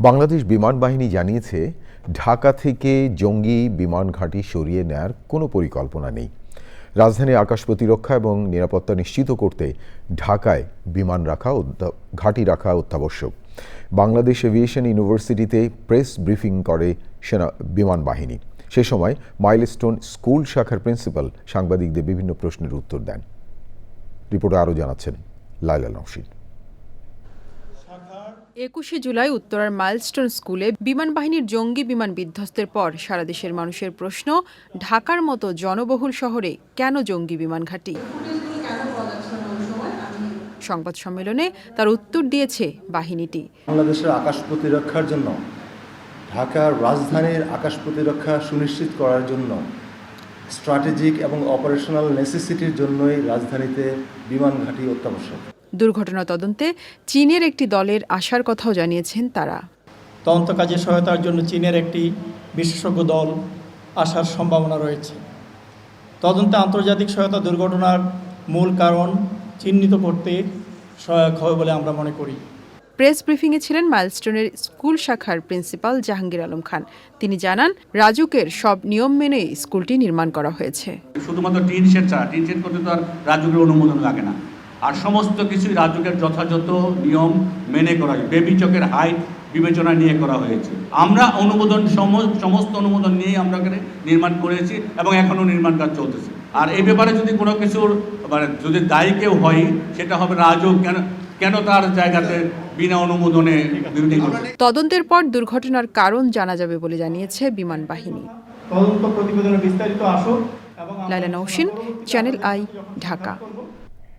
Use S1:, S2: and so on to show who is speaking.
S1: বাংলাদেশ বিমান বাহিনী জানিয়েছে, ঢাকা থেকে জঙ্গি বিমান ঘাঁটি সরিয়ে নেয়ার কোনো পরিকল্পনা নেই। রাজধানীর আকাশ প্রতিরক্ষা এবং নিরাপত্তা নিশ্চিত করতে ঢাকায় বিমান রাখা ঘাঁটি রাখা অত্যাবশ্যক। বাংলাদেশ এভিয়েশন ইউনিভার্সিটিতে প্রেস ব্রিফিং করে সেনা, বিমান বাহিনী। সে সময় মাইলস্টোন স্কুল শাখার প্রিন্সিপাল সাংবাদিকদের বিভিন্ন প্রশ্নের উত্তর দেন। রিপোর্টে আরও জানাচ্ছেন লাইলা নওশিন
S2: একুশে জুলাই উত্তরার মাইলস্টোন স্কুলে বিমান বাহিনীর জঙ্গি বিমান বিধ্বস্তের পর সারা দেশের মানুষের প্রশ্ন, ঢাকার মতো জনবহুল শহরে কেন জঙ্গি বিমান ঘাঁটি? সংবাদ সম্মেলনে তার উত্তর দিয়েছে বাহিনীটি।
S3: বাংলাদেশের আকাশ প্রতিরক্ষার জন্য, ঢাকার রাজধানীর আকাশ প্রতিরক্ষা সুনিশ্চিত করার জন্য, স্ট্র্যাটেজিক এবং অপারেশনাল নেসেসিটির জন্যই রাজধানীতে বিমান ঘাঁটি অত্যাবশ্যক।
S2: দুর্ঘটনা তদন্তে চীনের একটি দলের আসার কথাও জানিয়েছেন তারা।
S4: তদন্ত কাজে সহায়তার জন্য চীনের একটি বিশেষজ্ঞ দল আসার সম্ভাবনা রয়েছে। তদন্তে আন্তর্জাতিক সহায়তা দুর্ঘটনার মূল কারণ চিহ্নিত করতে সহায়ক হবে বলে আমরা মনে করি।
S2: প্রেস ব্রিফিংয়ে ছিলেন মাইলস্টোনের স্কুল শাখার প্রিন্সিপাল জাহাঙ্গীর আলম খান। তিনি জানান রাজুকের সব নিয়ম মেনেই স্কুলটি নির্মাণ করা হয়েছে।
S5: শুধুমাত্র টিন শেড ছাড়া টিন শেড করতে তো আর রাজুকের অনুমোদন লাগে না। আর সমস্ত কিছুই রাজুকের যথাযথ নিয়ম মেনে করা হয়েছে। বেবি চকের হাইট বিবেচনা নিয়ে করা হয়েছে। আমরা অনুমোদন সম- সমস্ত অনুমোদন নিয়েই আমরা এখানে নির্মাণ করেছি এবং এখনও নির্মাণ কাজ চলতেছে। আর এই ব্যাপারে যদি কোনো কিছুর মানে যদি দায়ী কেউ হয় সেটা হবে রাজুক কেন কেন তার জায়গাতে বিনা অনুমোদনে
S2: তদন্তের পর দুর্ঘটনার কারণ জানা যাবে বলে জানিয়েছে বিমান বাহিনী।
S4: তদন্ত প্রতিবেদনে বিস্তারিত আসুক
S2: লাইলা নৌসিন চ্যানেল আই ঢাকা।